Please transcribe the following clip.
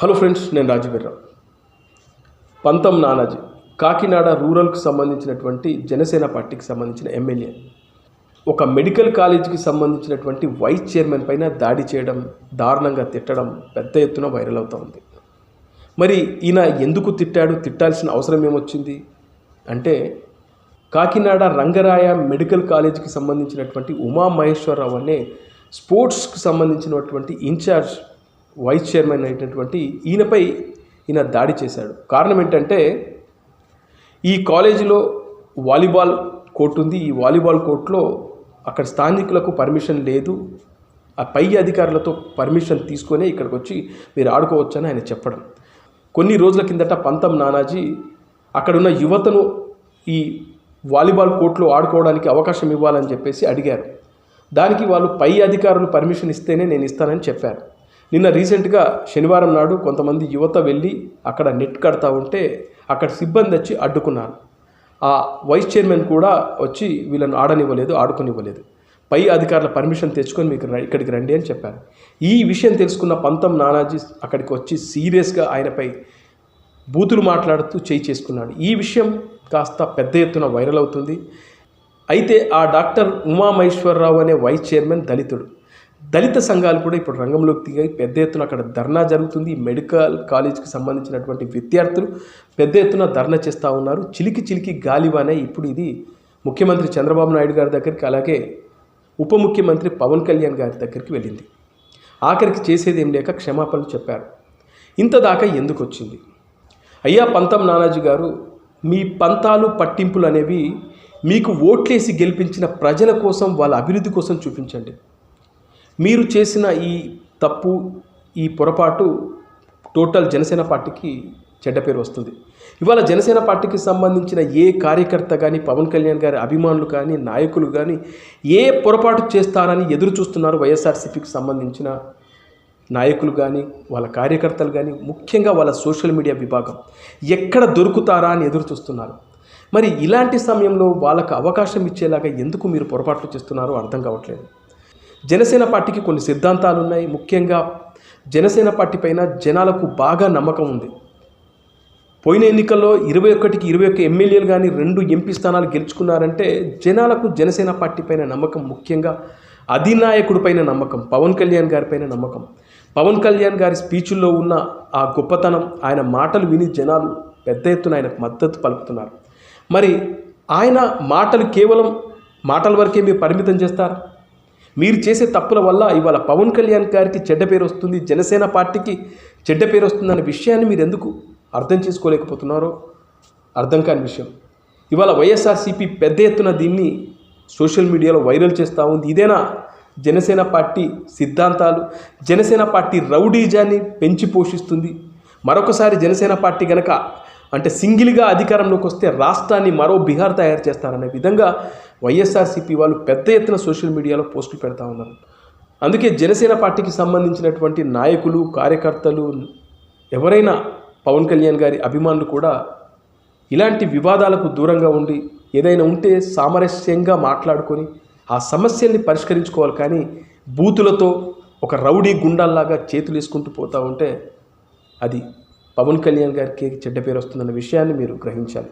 Hello friends నేను రాజవీర్రావు పంతం నానాజీ కాకినాడ రూరల్కి సంబంధించినటువంటి జనసేన పార్టీకి సంబంధించిన ఎమ్మెల్యే. ఒక మెడికల్ కాలేజీకి సంబంధించినటువంటి వైస్ చైర్మన్ పైన దాడి చేయడం దారుణంగా తిట్టడం పెద్ద ఎత్తున వైరల్ అవుతూ ఉంది. మరి ఈయన ఎందుకు తిట్టాడు తిట్టాల్సిన అవసరం ఏమొచ్చింది? అంటే కాకినాడ రంగరాయ మెడికల్ కాలేజీకి సంబంధించినటువంటి ఉమా మహేశ్వరరావు అనే స్పోర్ట్స్కి సంబంధించినటువంటి ఇన్ఛార్జ్ వైస్ చైర్మన్ అయినటువంటి ఈయనపై ఈయన దాడి చేశాడు. కారణం ఏంటంటే ఈ కాలేజీలో వాలీబాల్ కోర్టు ఉంది. ఈ వాలీబాల్ కోర్టులో అక్కడ స్థానికులకు పర్మిషన్ లేదు. ఆ పై అధికారులతో పర్మిషన్ తీసుకొని ఇక్కడికి వచ్చి మీరు ఆడుకోవచ్చని ఆయన చెప్పడం. కొన్ని రోజుల కిందట పంతం నానాజీ అక్కడున్న యువతను ఈ వాలీబాల్ కోర్టులో ఆడుకోవడానికి అవకాశం ఇవ్వాలని చెప్పేసి అడిగారు. దానికి వాళ్ళు పై అధికారులు పర్మిషన్ ఇస్తేనే నేను ఇస్తానని చెప్పారు. నిన్న రీసెంట్గా శనివారం నాడు కొంతమంది యువత వెళ్ళి అక్కడ నెట్ కడతా ఉంటే అక్కడ సిబ్బంది వచ్చి అడ్డుకున్నారు. ఆ వైస్ చైర్మన్ కూడా వచ్చి వీళ్ళని ఆడనివ్వలేదు ఆడుకొనివ్వలేదు. పై అధికారుల పర్మిషన్ తెచ్చుకొని మీకు ఇక్కడికి రండి అని చెప్పారు. ఈ విషయం తెలుసుకున్న పంతం నానాజీ అక్కడికి వచ్చి సీరియస్గా ఆయనపై బూతులు మాట్లాడుతూ చేయి చేసుకున్నాడు. ఈ విషయం కాస్త పెద్ద ఎత్తున వైరల్ అవుతుంది. అయితే ఆ డాక్టర్ ఉమామహేశ్వరరావు అనే వైస్ చైర్మన్ దళితుడు. దళిత సంఘాలు కూడా ఇప్పుడు రంగంలోకి దిగాయి. పెద్ద ఎత్తున అక్కడ ధర్నా జరుగుతుంది. మెడికల్ కాలేజ్కి సంబంధించినటువంటి విద్యార్థులు పెద్ద ఎత్తున ధర్నా చేస్తూ ఉన్నారు. చిలికి చిలికి గాలివానే ఇప్పుడు ఇది ముఖ్యమంత్రి చంద్రబాబు నాయుడు గారి దగ్గరికి అలాగే ఉప ముఖ్యమంత్రి పవన్ కళ్యాణ్ గారి దగ్గరికి వెళ్ళింది. ఆఖరికి చేసేది ఏం లేక క్షమాపణలు చెప్పారు. ఇంత దాకా ఎందుకు వచ్చింది? అయ్యా పంతం నానాజీ గారు మీ పంతాలు పట్టింపులు అనేవి మీకు ఓట్లేసి గెలిపించిన ప్రజల కోసం వాళ్ళ అభివృద్ధి కోసం చూపించండి. మీరు చేసిన ఈ తప్పు ఈ పొరపాటు టోటల్ జనసేన పార్టీకి చెడ్డ పేరు వస్తుంది. ఇవాళ జనసేన పార్టీకి సంబంధించిన ఏ కార్యకర్త కానీ పవన్ కళ్యాణ్ గారి అభిమానులు కానీ నాయకులు కానీ ఏ పొరపాటు చేస్తారని ఎదురు చూస్తున్నారు వైఎస్ఆర్సీపీకి సంబంధించిన నాయకులు కానీ వాళ్ళ కార్యకర్తలు కానీ ముఖ్యంగా వాళ్ళ సోషల్ మీడియా విభాగం. ఎక్కడ దొరుకుతారా అని ఎదురు చూస్తున్నారు. మరి ఇలాంటి సమయంలో వాళ్ళకు అవకాశం ఇచ్చేలాగా ఎందుకు మీరు పొరపాట్లు చేస్తున్నారో అర్థం కావట్లేదు. జనసేన పార్టీకి కొన్ని సిద్ధాంతాలు ఉన్నాయి. ముఖ్యంగా జనసేన పార్టీ పైన జనాలకు బాగా నమ్మకం ఉంది. పోయిన ఎన్నికల్లో ఇరవై ఒకటికి ఇరవై ఒక్క ఎమ్మెల్యేలు కానీ రెండు ఎంపీ స్థానాలు గెలుచుకున్నారంటే జనాలకు జనసేన పార్టీ పైన నమ్మకం ముఖ్యంగా అధినాయకుడి పైన నమ్మకం పవన్ కళ్యాణ్ గారిపైన నమ్మకం. పవన్ కళ్యాణ్ గారి స్పీచుల్లో ఉన్న ఆ గొప్పతనం ఆయన మాటలు విని జనాలు పెద్ద ఎత్తున ఆయనకు మద్దతు పలుకుతున్నారు. మరి ఆయన మాటలు కేవలం మాటల వరకే మీరు పరిమితం చేస్తారా? మీరు చేసే తప్పుల వల్ల ఇవాళ పవన్ కళ్యాణ్ గారికి చెడ్డ పేరు వస్తుంది జనసేన పార్టీకి చెడ్డ పేరు వస్తుందనే విషయాన్ని మీరు ఎందుకు అర్థం చేసుకోలేకపోతున్నారో అర్థం కాని విషయం. ఇవాళ వైఎస్ఆర్సీపీ పెద్ద ఎత్తున దీన్ని సోషల్ మీడియాలో వైరల్ చేస్తూ ఉంది. ఇదేనా జనసేన పార్టీ సిద్ధాంతాలు? జనసేన పార్టీ రౌడీజాన్ని పెంచి పోషిస్తుంది. మరొకసారి జనసేన పార్టీ గనక అంటే సింగిల్గా అధికారంలోకి వస్తే రాష్ట్రాన్ని మరో బీహార్ తయారు చేస్తారనే విధంగా వైఎస్ఆర్సీపీ వాళ్ళు పెద్ద ఎత్తున సోషల్ మీడియాలో పోస్టులు పెడతా ఉన్నారు. అందుకే జనసేన పార్టీకి సంబంధించినటువంటి నాయకులు కార్యకర్తలు ఎవరైనా పవన్ కళ్యాణ్ గారి అభిమానులు కూడా ఇలాంటి వివాదాలకు దూరంగా ఉండి ఏదైనా ఉంటే సామరస్యంగా మాట్లాడుకొని ఆ సమస్యల్ని పరిష్కరించుకోవాలి కానీ బూతులతో ఒక రౌడీ గుండాల్లాగా చేతులు వేసుకుంటూ పోతూ ఉంటే అది పవన్ కళ్యాణ్ గారికి చెడ్డ పేరు వస్తుందన్న విషయాన్ని మీరు గ్రహించాలి.